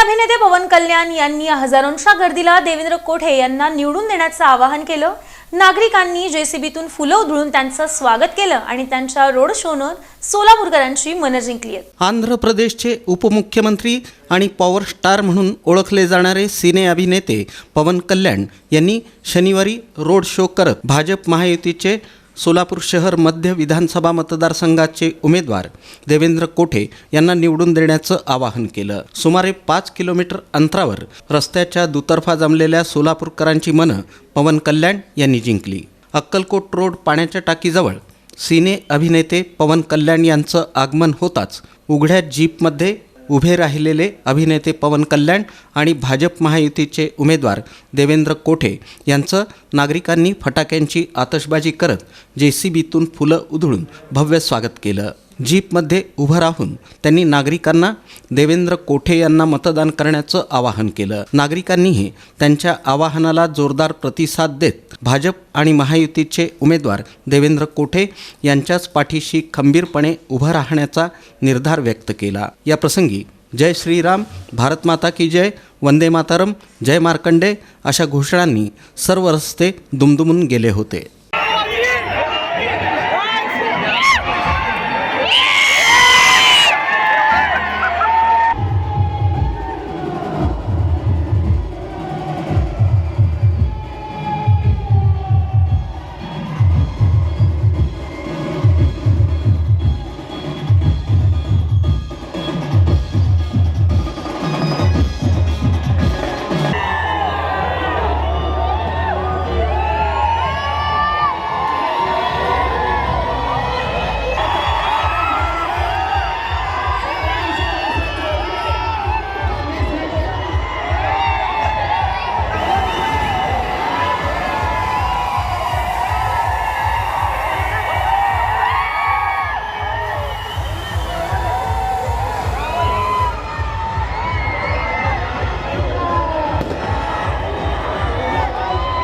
अभिनेते पवन कल्याण यांनी हजारोंच्या गर्दीला देवेंद्र कोठे यांना निवडून देण्याचं आवाहन केलं. नागरिकांनी जेसीबीतून फुलं उधळून त्यांचं स्वागत केलं आणि त्यांच्या रोड शोनं सोलापूरकरांची मनं जिंकली आहेत. आंध्र प्रदेशचे उपमुख्यमंत्री आणि पॉवर स्टार म्हणून ओळखले जाणारे सिने अभिनेते पवन कल्याण यांनी शनिवारी रोड शो करत भाजप महायुतीचे सोलापूर शहर मध्य विधानसभा मतदारसंघाचे उमेदवार देवेंद्र कोठे यांना निवडून देण्याचं आवाहन केलं. सुमारे पाच किलोमीटर अंतरावर रस्त्याच्या दुतर्फा जमलेल्या सोलापूरकरांची मनं पवन कल्याण यांनी जिंकली. अक्कलकोट रोड पाण्याच्या टाकीजवळ सिने अभिनेते पवन कल्याण यांचं आगमन होताच उघड्या जीपमध्ये उभे राहिलेले अभिनेते पवन कल्याण आणि भाजप महायुतीचे उमेदवार देवेंद्र कोठे यांचं नागरिकांनी फटाक्यांची आतषबाजी करत जे सी बीतून फुलं उधळून भव्य स्वागत केलं. जीपमध्ये उभं राहून त्यांनी नागरिकांना देवेंद्र कोठे यांना मतदान करण्याचं आवाहन केलं. नागरिकांनीही त्यांच्या आवाहनाला जोरदार प्रतिसाद देत भाजप आणि महायुतीचे उमेदवार देवेंद्र कोठे यांच्याच पाठीशी खंबीरपणे उभं राहण्याचा निर्धार व्यक्त केला. या प्रसंगी जय श्रीराम भारत माता की जय वंदे मातरम जय मार्कंडे अशा घोषणांनी सर्व रस्ते दुमदुमून गेले होते.